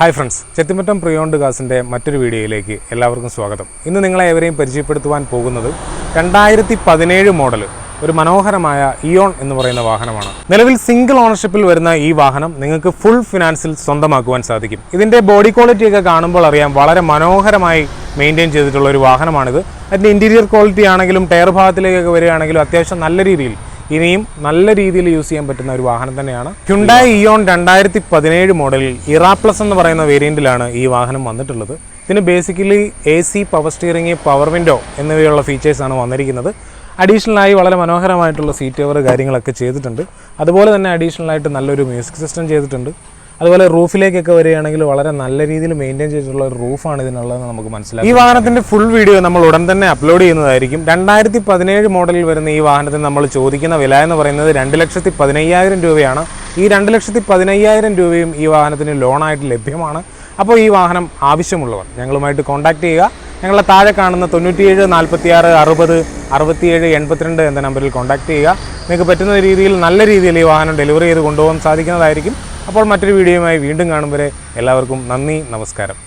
Hi friends Chethimattam പ്രിയോണ്ട് ഗാസിന്റെ മറ്റൊരു വീഡിയോയിലേക്ക് എല്ലാവർക്കും സ്വാഗതം. ഇന്ന് നിങ്ങളെ ഏവരെയും പരിചയപ്പെടുത്തുവാൻ പോകുന്നത് രണ്ടായിരത്തി പതിനേഴ് മോഡൽ ഒരു മനോഹരമായ ഇയോൺ എന്ന് പറയുന്ന വാഹനമാണ്. നിലവിൽ സിംഗിൾ ഓണർഷിപ്പിൽ വരുന്ന ഈ വാഹനം നിങ്ങൾക്ക് ഫുൾ ഫിനാൻസിൽ സ്വന്തമാക്കുവാൻ സാധിക്കും. ഇതിന്റെ ബോഡി ക്വാളിറ്റി ഒക്കെ കാണുമ്പോൾ അറിയാം വളരെ മനോഹരമായി മെയിന്റെയിൻ ചെയ്തിട്ടുള്ള ഒരു വാഹനമാണിത്. അതിന്റെ ഇന്റീരിയർ ക്വാളിറ്റി ആണെങ്കിലും ടയർ ഭാഗത്തിലേക്കൊക്കെ വരികയാണെങ്കിലും അത്യാവശ്യം നല്ല രീതിയിൽ ഇനിയും നല്ല രീതിയിൽ യൂസ് ചെയ്യാൻ പറ്റുന്ന ഒരു വാഹനം തന്നെയാണ്. ഹ്യുണ്ടായി ഇയോൺ രണ്ടായിരത്തി പതിനേഴ് മോഡലിൽ ഇറാ പ്ലസ് എന്ന് പറയുന്ന വേരിയന്റിലാണ് ഈ വാഹനം വന്നിട്ടുള്ളത്. ഇതിന് basically A C power steering power window എന്നിവയുള്ള ഫീച്ചേഴ്സാണ് വന്നിരിക്കുന്നത്. അഡീഷണലായി വളരെ മനോഹരമായിട്ടുള്ള സീറ്റ് കവർ കാര്യങ്ങളൊക്കെ ചെയ്തിട്ടുണ്ട്. അതുപോലെ തന്നെ അഡീഷണലായിട്ട് നല്ലൊരു മ്യൂസിക് സിസ്റ്റം ചെയ്തിട്ടുണ്ട്. അതുപോലെ റൂഫിലേക്കൊക്കെ വരികയാണെങ്കിൽ വളരെ നല്ല രീതിയിൽ മെയിന്റെയിൻ ചെയ്തിട്ടുള്ള ഒരു റൂഫാണ് ഇതിനുള്ളതെന്ന് നമുക്ക് മനസ്സിലാക്കാം. ഈ വാഹനത്തിന്റെ ഫുൾ വീഡിയോ നമ്മൾ ഉടൻ തന്നെ അപ്ലോഡ് ചെയ്യുന്നതായിരിക്കും. രണ്ടായിരത്തി പതിനേഴ് മോഡലിൽ വരുന്ന ഈ വാഹനത്തിന് നമ്മൾ ചോദിക്കുന്ന വില എന്ന് പറയുന്നത് രണ്ട് ലക്ഷത്തി പതിനയ്യായിരം രൂപയാണ്. ഈ രണ്ട് ലക്ഷത്തി പതിനയ്യായിരം രൂപയും ഈ വാഹനത്തിന് ലോണായിട്ട് ലഭ്യമാണ്. അപ്പോൾ ഈ വാഹനം ആവശ്യമുള്ളവർ ഞങ്ങളുമായിട്ട് കോൺടാക്ട് ചെയ്യുക. ഞങ്ങളെ താഴെ കാണുന്ന തൊണ്ണൂറ്റിയേഴ് നാൽപ്പത്തിയാറ് അറുപത് അറുപത്തിയേഴ് എൺപത്തിരണ്ട് എന്ന നമ്പറിൽ കോൺടാക്ട് ചെയ്യുക. നിങ്ങൾക്ക് പറ്റുന്ന രീതിയിൽ നല്ല രീതിയിൽ ഈ വാഹനം ഡെലിവറി ചെയ്ത് കൊണ്ടുപോകാൻ സാധിക്കുന്നതായിരിക്കും. അപ്പോൾ മറ്റൊരു വീഡിയോയുമായി വീണ്ടും കാണും വരെ എല്ലാവർക്കും നന്ദി നമസ്കാരം.